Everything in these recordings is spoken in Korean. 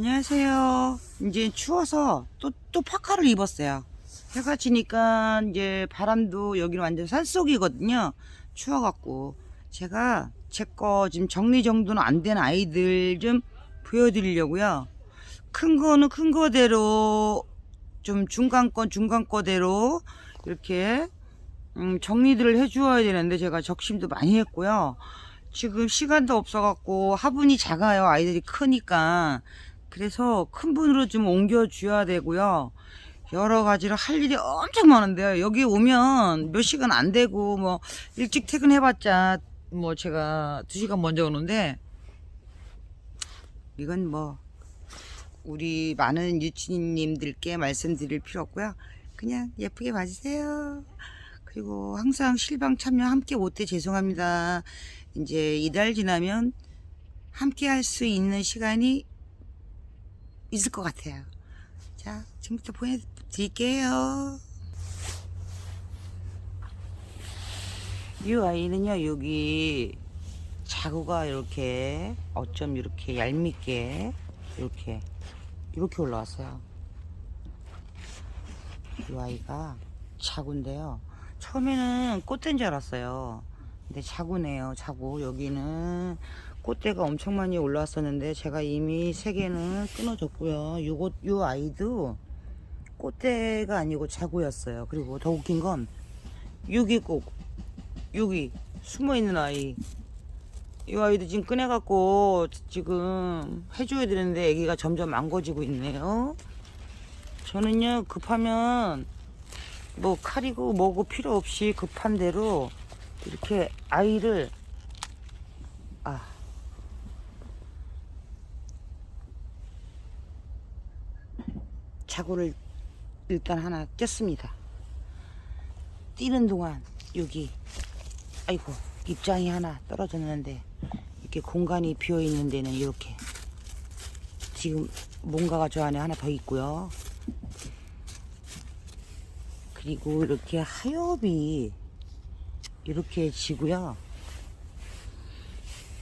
안녕하세요. 이제 추워서 또, 또 파카를 입었어요. 해가 지니까 이제 바람도 여기는 완전 산속이거든요. 추워갖고. 제가 제 거 지금 정리정돈은 안된 아이들 좀 보여드리려고요. 큰 거는 큰 거대로 좀 중간 건 중간 거대로 이렇게 음, 정리들을 해주어야 되는데 제가 적심도 많이 했고요. 지금 시간도 없어갖고 화분이 작아요. 아이들이 크니까. 그래서 큰 분으로 좀 옮겨줘야 되고요. 여러 가지로 할 일이 엄청 많은데요. 여기 오면 몇 시간 안 되고, 뭐, 일찍 퇴근해봤자, 뭐, 제가 두 시간 먼저 오는데, 이건 뭐, 우리 많은 유치님들께 말씀드릴 필요 없고요. 그냥 예쁘게 봐주세요. 그리고 항상 실방 참여 함께 못해 죄송합니다. 이제 이달 지나면 함께 할 수 있는 시간이 있을 것 같아요. 자, 지금부터 보여드릴게요. 이 아이는요, 여기 자구가 이렇게 어쩜 이렇게 얄밉게 이렇게 이렇게 올라왔어요. 이 아이가 자구인데요. 처음에는 꽃대인 줄 알았어요. 근데 자구네요. 자구. 여기는 꽃대가 엄청 많이 올라왔었는데 제가 이미 세 개는 끊어줬고요. 요거 요 아이도 꽃대가 아니고 자구였어요. 그리고 더 웃긴 건꼭 여기 숨어 있는 아이. 이 아이도 지금 꺼내갖고 지금 해줘야 되는데 애기가 점점 망가지고 있네요. 저는요 급하면 뭐 칼이고 뭐고 필요 없이 급한 대로 이렇게 아이를 자구를 일단 하나 꼈습니다. 뛰는 동안 여기 아이고 입장이 하나 떨어졌는데 이렇게 공간이 비어 있는 데는 이렇게 지금 뭔가가 저 안에 하나 더 있고요. 그리고 이렇게 하엽이 이렇게 지고요.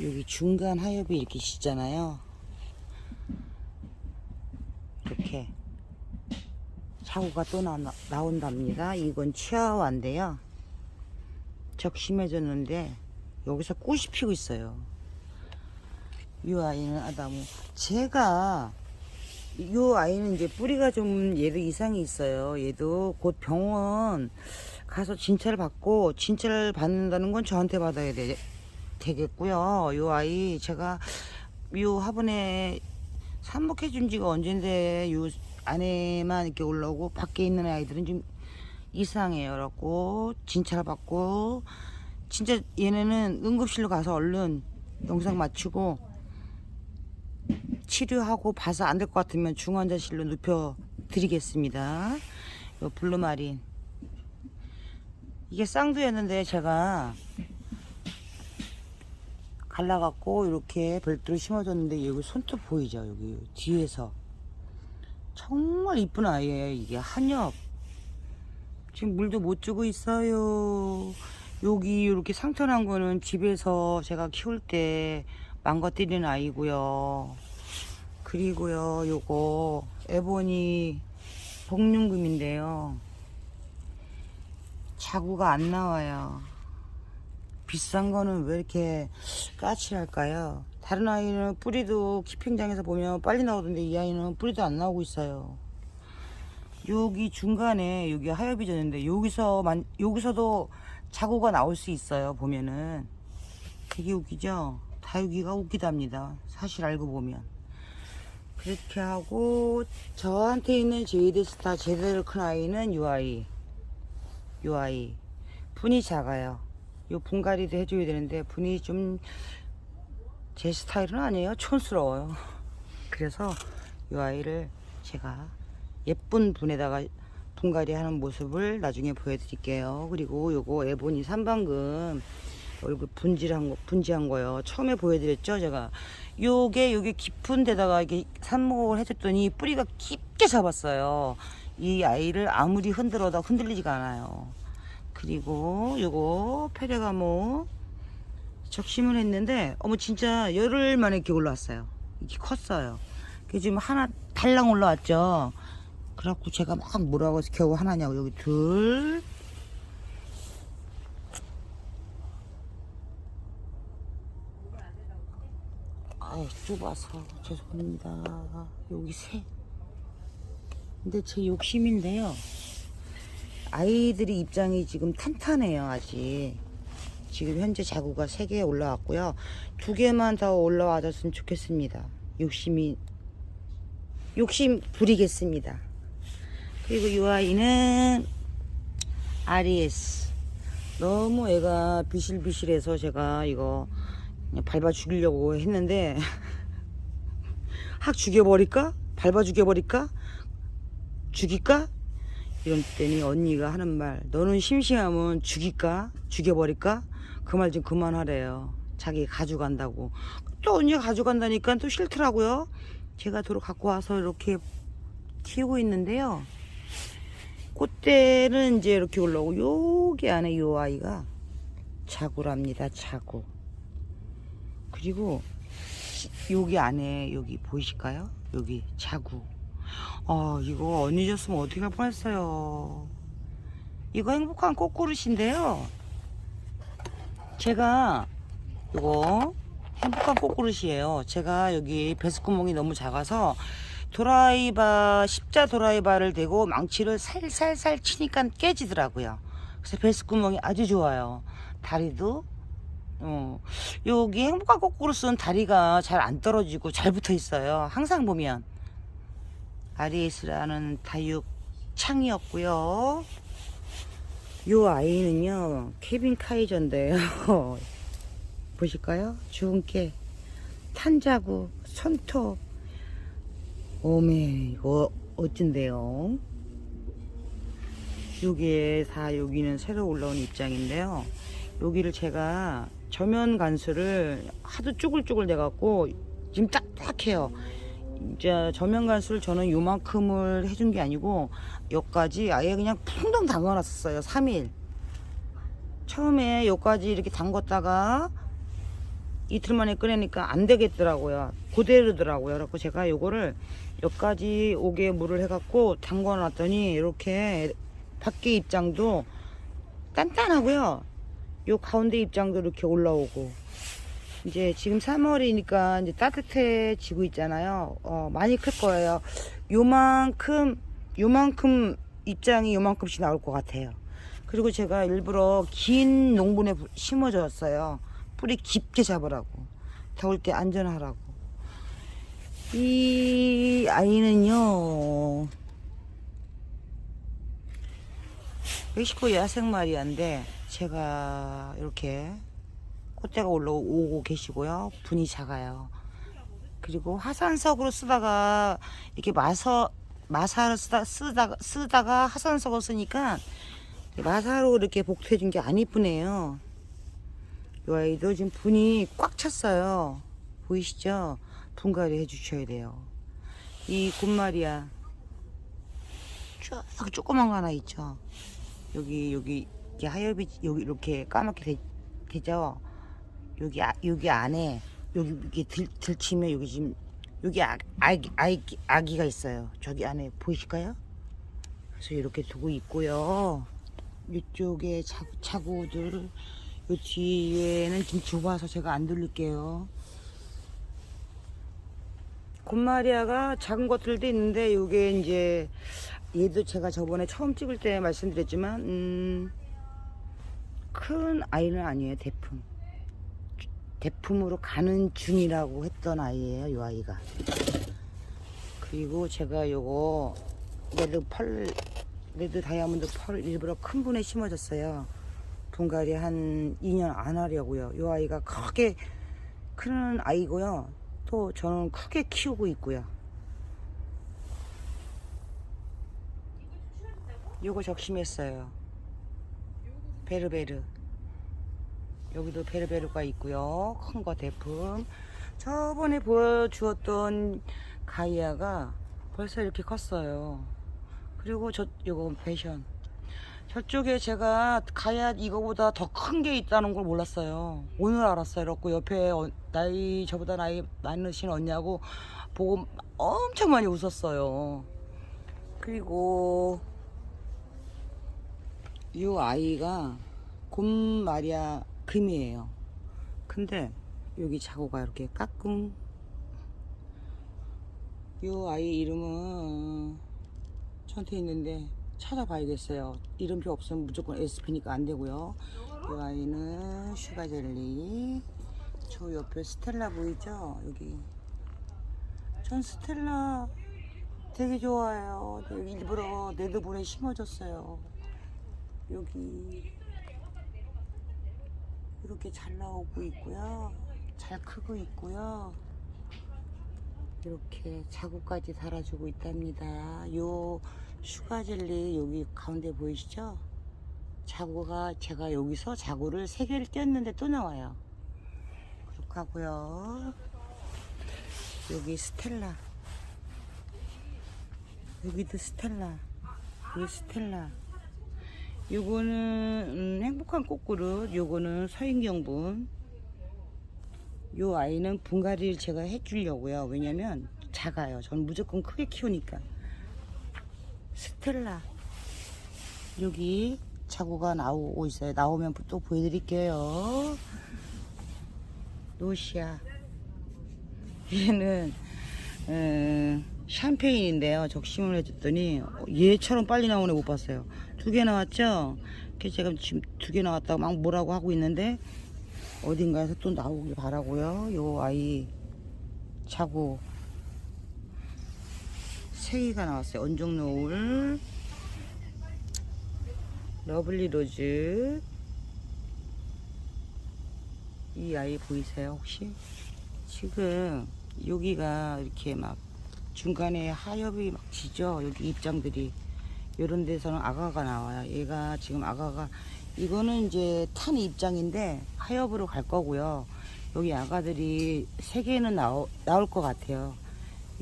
여기 중간 하엽이 이렇게 지잖아요. 이렇게 사고가 또 나, 나온답니다. 이건 치아와인데요. 적심해졌는데 여기서 꽃이 피고 있어요. 이 아이는 아다모 제가 이 아이는 이제 뿌리가 좀 얘도 이상이 있어요. 얘도 곧 병원 가서 진찰을 받고 진찰을 받는다는 건 저한테 받아야 되, 되겠고요. 이 아이 제가 이 화분에 삽목해 준 지가 언젠데 요 안에만 이렇게 올라오고 밖에 있는 아이들은 좀 이상해요. 그래갖고 진찰 받고 진짜 얘네는 응급실로 가서 얼른 영상 맞추고 치료하고 봐서 안 될 것 같으면 중환자실로 눕혀 드리겠습니다. 요 블루마린 이게 쌍두였는데 제가 갈라갖고 이렇게 별도로 심어줬는데 여기 손톱 보이죠 여기 뒤에서 정말 이쁜 아이예요 이게. 한엽. 지금 물도 못 주고 있어요. 여기 이렇게 상처난 거는 집에서 제가 키울 때 망가뜨린 아이고요. 그리고요 요거 에보니 복륜금인데요. 자구가 안 나와요. 비싼 거는 왜 이렇게 까칠할까요? 다른 아이는 뿌리도 키핑장에서 보면 빨리 나오던데 이 아이는 뿌리도 안 나오고 있어요. 여기 중간에 여기 하엽이 졌는데 여기서 만 여기서도 자구가 나올 수 있어요. 보면은 되게 웃기죠? 다육이가 웃기답니다. 사실 알고 보면 그렇게 하고 저한테 있는 제이드스타 제대로 큰 아이는 이 아이 이 아이 분이 작아요. 요 분갈이도 해줘야 되는데 분이 좀 제 스타일은 아니에요. 촌스러워요. 그래서 이 아이를 제가 예쁜 분에다가 분갈이 하는 모습을 나중에 보여드릴게요. 그리고 요거 에보니 삼방금 얼굴 분질한 거, 분지한 거요. 처음에 보여드렸죠, 제가. 요게, 요게 깊은 데다가 이게 삽목을 해줬더니 뿌리가 깊게 잡았어요. 이 아이를 아무리 흔들어도 흔들리지가 않아요. 그리고 요거 페레가모 적심을 했는데 어머 진짜 열흘 만에 이렇게 올라왔어요 이게 컸어요 그 지금 하나 달랑 올라왔죠. 그래갖고 제가 막 뭐라고 해서 겨우 하나냐고 여기 둘. 아이 좁아서 죄송합니다. 여기 셋. 근데 제 욕심인데요. 아이들이 입장이 지금 탄탄해요 아직. 지금 현재 자구가 세개 올라왔고요. 두 개만 더 올라와줬으면 좋겠습니다. 욕심이 욕심 부리겠습니다. 그리고 이 아이는 RES 너무 애가 비실비실해서 제가 이거 밟아 죽이려고 했는데 확 죽여버릴까? 밟아 죽여버릴까? 죽일까? 이런 때니 언니가 하는 말 너는 심심하면 죽일까? 죽여버릴까? 그 말 좀 그만하래요 자기 가져간다고 또 언니가 가져간다니까 또 싫더라고요 제가 도로 갖고 와서 이렇게 키우고 있는데요 꽃대는 이제 이렇게 올라오고 여기 안에 요 아이가 자구랍니다 자구 그리고 여기 안에 여기 보이실까요? 여기 자구. 아 이거 언니 줬으면 어떻게 할 뻔했어요. 이거 행복한 꽃그릇인데요. 제가 이거 행복한 꽃그릇이에요. 제가 여기 배스구멍이 너무 작아서 도라이바 십자 도라이바를 대고 망치를 살살살 치니까 깨지더라고요. 그래서 배스구멍이 아주 좋아요. 다리도 어, 여기 행복한 거꾸로쓴 다리가 잘 안 떨어지고 잘 붙어 있어요. 항상 보면. 아리에스라는 다육 창이었고요. 요 아이는요, 케빈 카이저인데요. 보실까요? 죽은 깨, 탄자구, 손톱. 오메, 이거 어쩐데요? 요게 다 여기는 새로 올라온 입장인데요. 여기를 제가 저면 간수를 하도 쭈글쭈글 돼갖고 지금 딱딱해요. 이제 저면 간수를 저는 요만큼을 해준 게 아니고 여기까지 아예 그냥 풍덩 담가놨었어요. 3일. 처음에 여기까지 이렇게 담궜다가 이틀 만에 꺼내니까 안 되겠더라고요. 그대로더라고요. 그래갖고 제가 요거를 여기까지 오게 물을 해갖고 담궈놨더니 이렇게 밖에 입장도 단단하고요. 요 가운데 입장도 이렇게 올라오고 이제 지금 3월이니까 이제 따뜻해지고 있잖아요. 어, 많이 클 거예요. 요만큼 요만큼 입장이 요만큼씩 나올 것 같아요. 그리고 제가 일부러 긴 농분에 부- 심어줬어요. 뿌리 깊게 잡으라고. 더울 때 안전하라고. 이 아이는요. 멕시코 야생마리아인데 제가 이렇게 꽃대가 올라오고 계시고요. 분이 작아요. 그리고 화산석으로 쓰다가 이렇게 마서 마사를 쓰다 쓰다가 쓰다가 화산석을 쓰니까 마사로 이렇게 복토해 준 게 안 이쁘네요. 이 아이도 지금 분이 꽉 찼어요. 보이시죠? 분갈이 해주셔야 돼요. 이 굿마리아 쭉 조그만 거 하나 있죠. 여기 여기 이렇게 하엽이 여기 이렇게 까맣게 되, 되죠. 여기 아, 여기 안에 여기 이렇게 들, 들치면 여기 지금 여기 아, 아기, 아기 아기가 있어요. 저기 안에 보이실까요? 그래서 이렇게 두고 있고요. 이쪽에 차, 차고들 요 뒤에는 좀 좁아서 제가 안 돌릴게요. 곤마리아가 작은 것들도 있는데 요게 이제 얘도 제가 저번에 처음 찍을 때 말씀드렸지만 음, 큰 아이는 아니에요 대품 대품으로 가는 중이라고 했던 아이예요 요 아이가. 그리고 제가 요거 레드 펄 레드 다이아몬드 펄 일부러 큰 분에 심어줬어요. 분갈이 한 2년 안 하려고요. 요 아이가 크게 크는 아이고요. 또 저는 크게 키우고 있고요. 요거 적심했어요. 베르베르. 여기도 베르베르가 있고요. 큰 거 대품. 저번에 보여주었던 가이아가 벌써 이렇게 컸어요. 그리고 저 요거 패션. 저쪽에 제가 가야 이거보다 더 큰 게 있다는 걸 몰랐어요. 오늘 알았어요. 그래갖고 옆에 어- 나이 저보다 나이 많으신 언니하고 보고 엄청 많이 웃었어요. 그리고 이 아이가 곰 마리아 금이에요. 근데 여기 자고가 이렇게 까꿍. 이 아이 이름은 저한테 있는데 찾아봐야겠어요. 이름표 없으면 무조건 SP니까 안 되고요. 이 아이는 슈가젤리. 저 옆에 스텔라 보이죠? 여기. 전 스텔라 되게 좋아해요. 여기 일부러 네드볼에 심어줬어요. 여기 이렇게 잘 나오고 있고요. 잘 크고 있고요. 이렇게 자구까지 달아주고 있답니다. 요 슈가젤리 여기 가운데 보이시죠? 자구가 제가 여기서 자구를 세 개를 띄었는데 또 나와요. 그렇게 하고요. 여기 스텔라. 여기도 스텔라. 여기 스텔라. 요거는 음, 행복한 꽃그릇. 요거는 서인경분. 요 아이는 분갈이를 제가 해주려고요. 왜냐면 작아요. 저는 무조건 크게 키우니까. 스텔라. 여기 자구가 나오고 있어요. 나오면 또 보여드릴게요. 노시아. 얘는 음, 샴페인인데요. 적심을 해줬더니 얘처럼 빨리 나오네 못 봤어요. 두 개 나왔죠? 그래서 제가 지금 두 개 나왔다고 막 뭐라고 하고 있는데 어딘가에서 또 나오길 바라고요. 요 아이 자고 세 개가 나왔어요. 언종 노을, 러블리 로즈. 이 아이 보이세요 혹시? 지금 여기가 이렇게 막 중간에 하엽이 막 지죠. 여기 입장들이 이런 데서는 아가가 나와요. 얘가 지금 아가가 이거는 이제 탄 입장인데 하엽으로 갈 거고요. 여기 아가들이 세 개는 나오, 나올 것 같아요.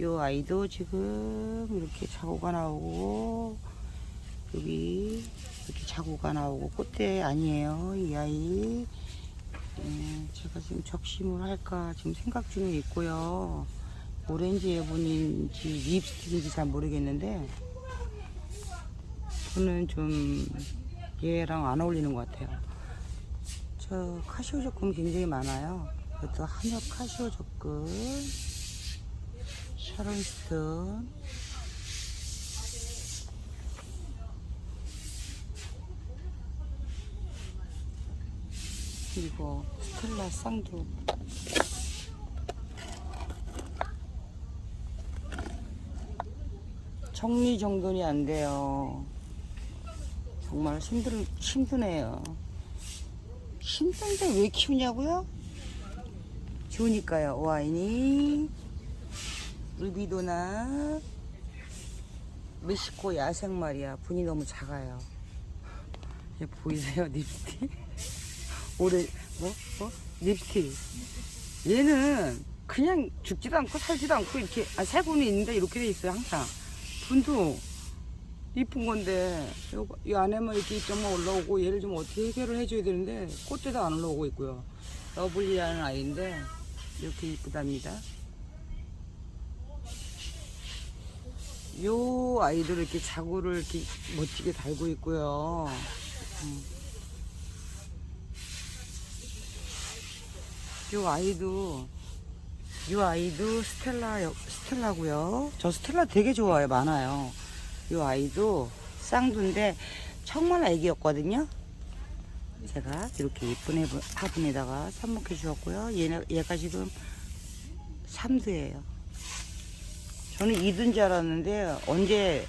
요 아이도 지금 이렇게 자고가 나오고 여기 이렇게 자고가 나오고 꽃대 아니에요. 이 아이. 음, 제가 지금 적심을 할까 지금 생각 중에 있고요. 오렌지 예분인지 립스틱인지 잘 모르겠는데 저는 좀 얘랑 안 어울리는 것 같아요. 저 카시오 적금 굉장히 많아요. 이것도 한엽 카시오 적금, 샤론스톤, 그리고 스텔라 쌍두. 정리 정돈이 안 돼요. 정말 힘들, 힘드네요. 힘든데 왜 키우냐고요? 좋으니까요. 와인이, 루비도나, 멕시코 야생 말이야. 분이 너무 작아요. 얘 보이세요? 립스틱? 올해, 뭐? 뭐? 립스틱. 얘는 그냥 죽지도 않고 살지도 않고 이렇게, 아, 살고는 있는데 이렇게 돼 있어요, 항상. 분도 이쁜 건데 이 안에만 이렇게 입장만 올라오고 얘를 좀 어떻게 해결을 해줘야 되는데 꽃대도 안 올라오고 있고요. 러블리라는 아이인데 이렇게 이쁘답니다. 요 아이도 이렇게 자구를 이렇게 멋지게 달고 있고요. 음. 요 아이도 요 아이도 스텔라 스텔라고요. 저 스텔라 되게 좋아요. 많아요. 요 아이도 쌍두인데 정말 애기였거든요. 제가 이렇게 예쁜 애- 화분에다가 삽목해 주었고요. 얘네, 얘가 지금 3두예요. 저는 2두인 줄 알았는데 언제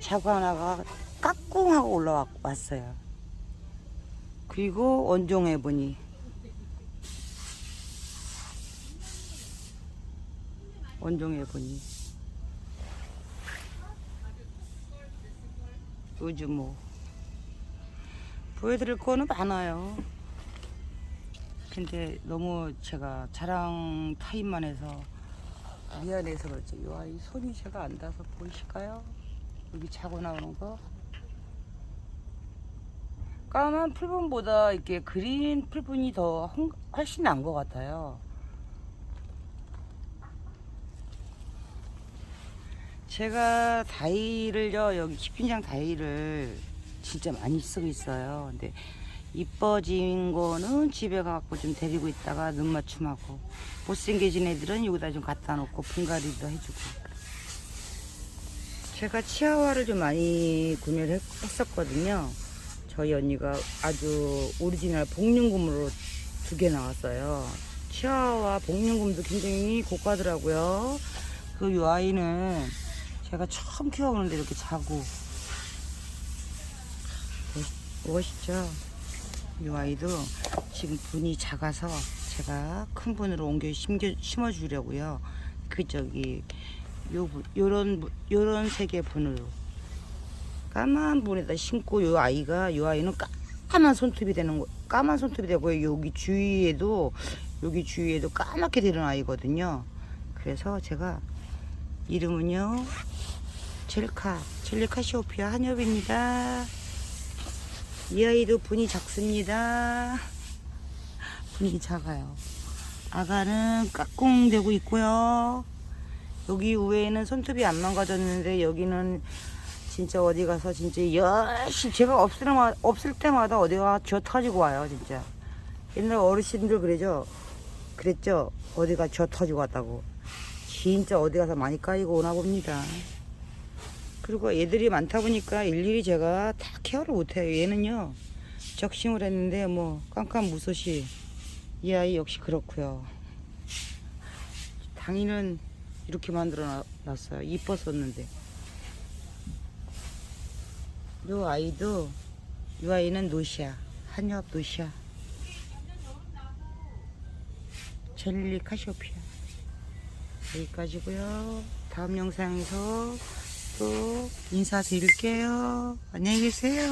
자구 하나가 까꿍하고 올라왔어요. 그리고 원종해 보니 원종해 보니 요즘 뭐 보여드릴 거는 많아요. 근데 너무 제가 자랑 타임만 해서 미안해서 그렇지. 요 아이 손이 제가 안 닿아서 보이실까요? 여기 자고 나오는 거. 까만 풀분보다 이렇게 그린 풀분이 더 홍- 훨씬 난것 같아요. 제가 다이를요 여기 키핑장 다이를 진짜 많이 쓰고 있어요. 근데 이뻐진 거는 집에 가갖고 좀 데리고 있다가 눈 맞춤하고 못생겨진 애들은 여기다 좀 갖다 놓고 분갈이도 해주고. 제가 치아와를 좀 많이 구매를 했- 했었거든요. 저희 언니가 아주 오리지널 복륜금으로 두 개 나왔어요. 치아와 복륜금도 굉장히 고가더라고요. 그이 아이는 제가 처음 키워보는데 이렇게 자고 멋- 멋있죠? 이 아이도 지금 분이 작아서 제가 큰 분으로 옮겨 심겨, 심어주려고요. 그 저기 요 분- 요런 분- 요런 색의 분으로 까만 분에다 심고 요 아이가 요 아이는 까만 손톱이 되는 거 까만 손톱이 되고 여기 주위에도 여기 주위에도 까맣게 되는 아이거든요. 그래서 제가 이름은요 젤카 젤리카시오피아 한엽입니다. 이 아이도 분이 작습니다. 분이 작아요. 아가는 까꿍되고 있고요. 여기 위에는 손톱이 안 망가졌는데 여기는 진짜 어디 가서 진짜 열심히 제가 없을 없을 때마다 어디가 쥐어 터지고 와요 진짜 옛날 어르신들 그러죠 그랬죠 어디가 쥐어 터지고 왔다고 진짜 어디 가서 많이 까이고 오나 봅니다 그리고 애들이 많다 보니까 일일이 제가 다 케어를 못해요 얘는요. 적심을 했는데 뭐 깜깜 무소시. 이 아이 역시 그렇고요. 당이는 이렇게 만들어 놔- 놨어요. 이뻤었는데. 요 아이도 요 아이는 노시아 한엽 노시아 젤리 카시오피아 여기까지고요. 다음 영상에서 또 인사드릴게요. 안녕히 계세요